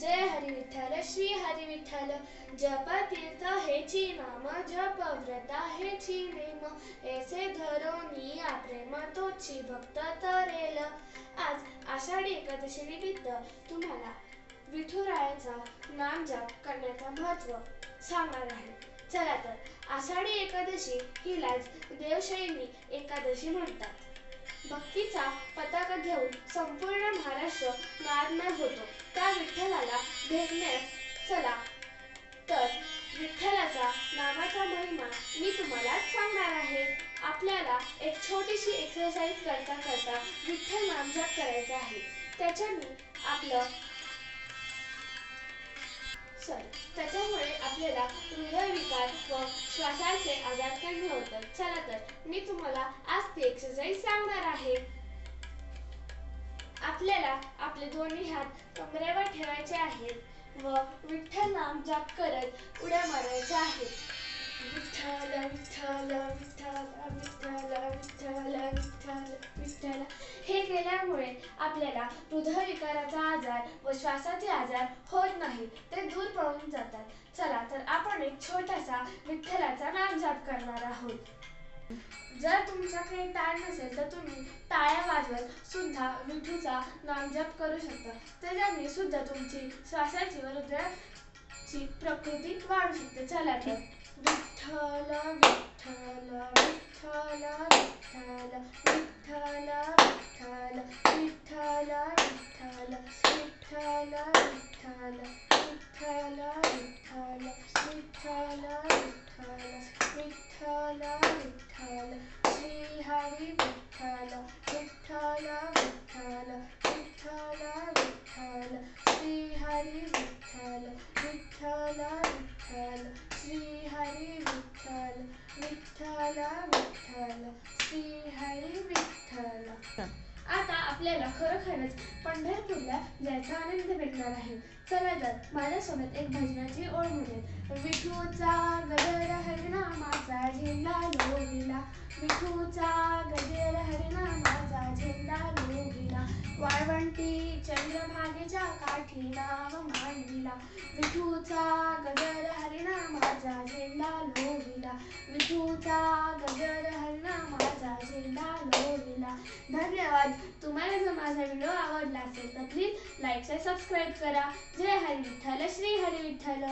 जय हरी विठ्ठल श्री हरी विठ्ठल जप तीर्थ हेची नाम जप व्रता हेची नेम ऐसे धरोनी आ प्रेम तोची भक्त तरेल. आज आषाढी एकादशी निमित्त तुम्हाला विठुरायाचा नाम जप करण्याचा महत्त्व सांगणार आहे. चला तर आषाढी एकादशी हिलाच देवशैनी एकादशी म्हणतात. भक्तीचा पताका घेऊन संपूर्ण महाराष्ट्र नादमय होतो. त्या विठ्ठलाला भेटण्यास चला. तर विठ्ठलाचा नामाचा महिमा मी तुम्हाला सांगणार आहे. आपल्याला एक छोटीशी एक्सरसाइज करता करता विठ्ठल नामजप करायचा आहे. त्याच्याने आपलं सॉरी त्याच्यामुळे आपल्याला हृदयविकार व श्वासाचे आजार कमी होतात. चला तर एक्सरसाइज सांगणार आहे. आपल्याला आपले दोन्ही हात कमरेवर ठेवायचे आहेत व विठ्ठल नाम जाप करत उड्या मारायच्या आहेत विठ्ठल विठ्ठल विठ्ठल विठ्ठल विठ्ठल विठ्ठल विठ्ठल. हे केल्यामुळे आपल्याला हृदयविकाराचा आजार व श्वासाचे आजार होत नाही ते दूर पळून जातात. चला तर आपण एक छोटासा विठ्ठलाचा नामजाप करणार आहोत. जर तुमच्याकडे टाळ नसेल तर तुम्ही टाळ्या वाजवत सुद्धा विठूचा नाम जप करू शकता. त्याच्याने सुद्धा तुमची श्वासाची व हृदयाची प्रकृती वाढू शकते. चला तर. Vitthal Vitthal Vitthal Vitthal Vitthal. Vitala, Vitala, Srihari Vitala, Vitala, Vitala, Vitala, Vitala, Srihari Vitala, Vitala, Vitala, Srihari Vitala, Vitala, Vitala, Srihari Vitala. आता आपल्याला खरोखरच पंढरपूरला जायचा आनंद भेटणार आहे. चला तर माझ्यासोबत एक भजनाची ओळ म्हणेल विठूचा गजर हरिनामाचा झेंडा लोहिला. विठूचा गजर माझा झेंडा लोहिला. वाळवंटी चंद्रभागेच्या काठी नाव मांडिला. विठूचा गजर हरिनामाचा धन्यवाद. तुम्हाला जर माझा व्हिडिओ आवडला असेल तर प्लीज लाईक सबस्क्राईब करा. जय हरी विठ्ठल. श्री हरी विठ्ठल.